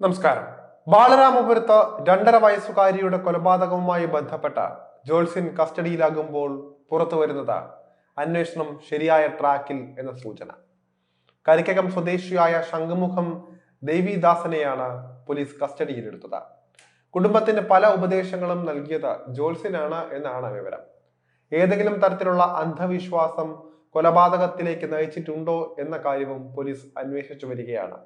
നമസ്കാരം. ബാലരാമപുരത്ത് രണ്ടര വയസ്സുകാരിയുടെ കൊലപാതകവുമായി ബന്ധപ്പെട്ട ജോൾസിൻ കസ്റ്റഡിയിലാകുമ്പോൾ പുറത്തു വരുന്നത് അന്വേഷണം ശരിയായ ട്രാക്കിൽ എന്ന സൂചന. കരിക്കകം സ്വദേശിയായ ശംഖുമുഖം ദേവിദാസനെയാണ് പോലീസ് കസ്റ്റഡിയിലെടുത്തത്. കുടുംബത്തിന് പല ഉപദേശങ്ങളും നൽകിയത് ജോൾസിനാണ് എന്നാണ് വിവരം. ഏതെങ്കിലും തരത്തിലുള്ള അന്ധവിശ്വാസം കൊലപാതകത്തിലേക്ക് നയിച്ചിട്ടുണ്ടോ എന്ന കാര്യവും പോലീസ് അന്വേഷിച്ചു വരികയാണ്.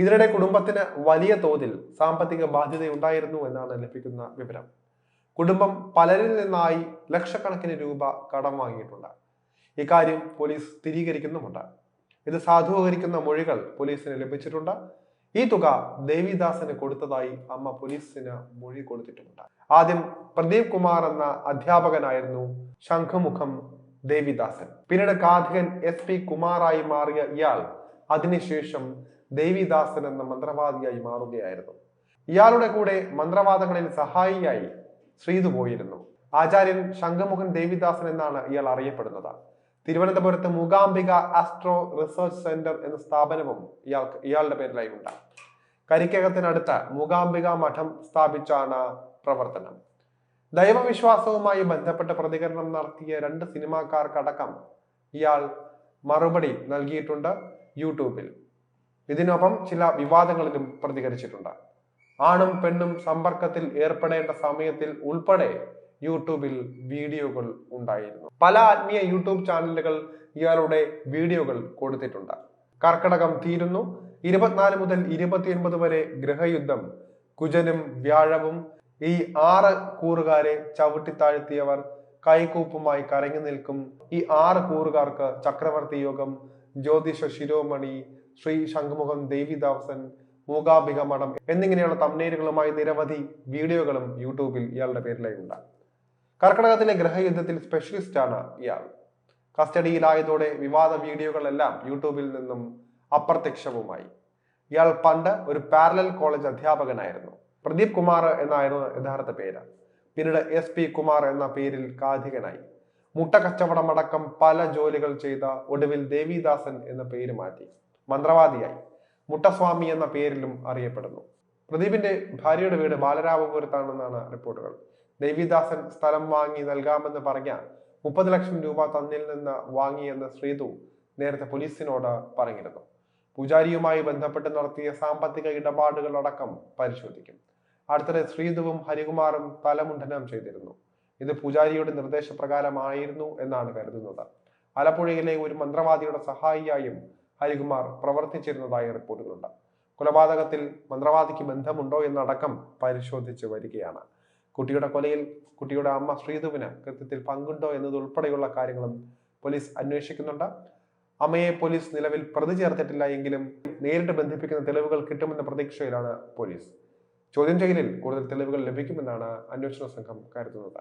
ഇതിനിടെ കുടുംബത്തിന് വലിയ തോതിൽ സാമ്പത്തിക ബാധ്യതയുണ്ടായിരുന്നു എന്നാണ് ലഭിക്കുന്ന വിവരം. കുടുംബം പലരിൽ നിന്നായി ലക്ഷക്കണക്കിന് രൂപ കടം വാങ്ങിയിട്ടുണ്ട്. ഇക്കാര്യം പോലീസ് സ്ഥിരീകരിക്കുന്നുമുണ്ട്. ഇത് സാധൂകരിക്കുന്ന മൊഴികൾ പോലീസിന് ലഭിച്ചിട്ടുണ്ട്. ഈ തുക ദേവിദാസിന് കൊടുത്തതായി അമ്മ പോലീസിന് മൊഴി കൊടുത്തിട്ടുമുണ്ട്. ആദ്യം പ്രദീപ് കുമാർ എന്ന അധ്യാപകനായിരുന്നു ശംഖുമുഖം ദേവിദാസൻ. പിന്നീട് കാഥികൻ എസ് പി കുമാറായി മാറിയ ഇയാൾ. അതിനുശേഷം ദേവിദാസൻ എന്ന മന്ത്രവാദിയായി മാറുകയായിരുന്നു. ഇയാളുടെ കൂടെ മന്ത്രവാദങ്ങളിൽ സഹായിയായി ശ്രീതു പോയിരുന്നു. ആചാര്യൻ ശങ്കമുഖൻ ദേവിദാസൻ എന്നാണ് ഇയാൾ അറിയപ്പെടുന്നത്. തിരുവനന്തപുരത്ത് മൂകാംബിക ആസ്ട്രോ റിസർച്ച് സെന്റർ എന്ന സ്ഥാപനവും ഇയാൾക്ക് ഇയാളുടെ പേരിലായി ഉണ്ട്. കരിക്കകത്തിനടുത്ത് മൂകാംബിക മഠം സ്ഥാപിച്ചാണ് പ്രവർത്തനം. ദൈവവിശ്വാസവുമായി ബന്ധപ്പെട്ട പ്രതികരണം നടത്തിയ രണ്ട് സിനിമാക്കാർക്കടക്കം ഇയാൾ മറുപടി നൽകിയിട്ടുണ്ട് യൂട്യൂബിൽ. ഇതിനൊപ്പം ചില വിവാദങ്ങളിലും പ്രതികരിച്ചിട്ടുണ്ട്. ആണും പെണ്ണും സമ്പർക്കത്തിൽ ഏർപ്പെടേണ്ട സമയത്തിൽ ഉൾപ്പെടെ യൂട്യൂബിൽ വീഡിയോകൾ ഉണ്ടായിരുന്നു. പല ആത്മീയ യൂട്യൂബ് ചാനലുകൾ ഇയാളുടെ വീഡിയോകൾ കൊടുത്തിട്ടുണ്ട്. കർക്കടകം തീരുന്നു. ഇരുപത്തിനാല് മുതൽ ഇരുപത്തിയൊൻപത് വരെ ഗൃഹയുദ്ധം. കുജനും വ്യാഴവും ഈ ആറ് കൂറുകാരെ ചവിട്ടിത്താഴ്ത്തിയവർ കൈകൂപ്പുമായി കരങ്ങി നിൽക്കും. ഈ ആറ് കൂറുകാർക്ക് ചക്രവർത്തി യോഗം ജ്യോതിഷ ശിരോമണി ശ്രീ ശംഖുമുഖം ദേവിദാസൻ മൂകാംബിക മഠം എന്നിങ്ങനെയുള്ള തമ്മേരുകളുമായി നിരവധി വീഡിയോകളും യൂട്യൂബിൽ ഇയാളുടെ പേരിലായുണ്ട്. കർക്കടകത്തിലെ ഗ്രഹയുദ്ധത്തിൽ സ്പെഷ്യലിസ്റ്റാണ് ഇയാൾ. കസ്റ്റഡിയിലായതോടെ വിവാദ വീഡിയോകളെല്ലാം യൂട്യൂബിൽ നിന്നും അപ്രത്യക്ഷവുമായി. ഇയാൾ പണ്ട് ഒരു പാരലൽ കോളേജ് അധ്യാപകനായിരുന്നു. പ്രദീപ് കുമാർ എന്നായിരുന്നു യഥാർത്ഥ പേര്. പിന്നീട് എസ് പി കുമാർ എന്ന പേരിൽ കാഥികനായി മുട്ട കച്ചവടമടക്കം പല ജോലികൾ ചെയ്ത ഒടുവിൽ ദേവിദാസൻ എന്ന പേര് മാറ്റി. മന്ത്രവാദിയായി. മുട്ടസ്വാമി എന്ന പേരിലും അറിയപ്പെടുന്നു. പ്രദീപിന്റെ ഭാര്യയുടെ വീട് ബാലരാമപുരത്താണെന്നാണ് റിപ്പോർട്ടുകൾ. ദേവിദാസൻ സ്ഥലം വാങ്ങി നൽകാമെന്ന് പറഞ്ഞ മുപ്പത് ലക്ഷം രൂപ തന്നിൽ നിന്ന് വാങ്ങിയെന്ന് ശ്രീതു നേരത്തെ പോലീസിനോട് പറഞ്ഞിരുന്നു. പൂജാരിയുമായി ബന്ധപ്പെട്ട് നടത്തിയ സാമ്പത്തിക ഇടപാടുകളടക്കം പരിശോധിക്കും. അടുത്തിടെ ശ്രീതുവും ഹരികുമാറും തലമുണ്ഠനം ചെയ്തിരുന്നു. ഇത് പൂജാരിയുടെ നിർദ്ദേശപ്രകാരമായിരുന്നു എന്നാണ് കരുതുന്നത്. ആലപ്പുഴയിലെ ഒരു മന്ത്രവാദിയുടെ സഹായിയായും ഹരികുമാർ പ്രവർത്തിച്ചിരുന്നതായി റിപ്പോർട്ടുകളുണ്ട്. കൊലപാതകത്തിൽ മന്ത്രവാദിക്ക് ബന്ധമുണ്ടോ എന്നടക്കം പരിശോധിച്ച് വരികയാണ്. കുട്ടിയുടെ കൊലയിൽ കുട്ടിയുടെ അമ്മ ശ്രീധുവിന് കൃത്യത്തിൽ പങ്കുണ്ടോ എന്നതുൾപ്പെടെയുള്ള കാര്യങ്ങളും പോലീസ് അന്വേഷിക്കുന്നുണ്ട്. അമ്മയെ പോലീസ് നിലവിൽ പ്രതി ചേർത്തിട്ടില്ല എങ്കിലും നേരിട്ട് ബന്ധിപ്പിക്കുന്ന തെളിവുകൾ കിട്ടുമെന്ന പ്രതീക്ഷയിലാണ് പോലീസ്. ചോദ്യം ചെയ്യലിൽ കൂടുതൽ തെളിവുകൾ ലഭിക്കുമെന്നാണ് അന്വേഷണ സംഘം കരുതുന്നത്.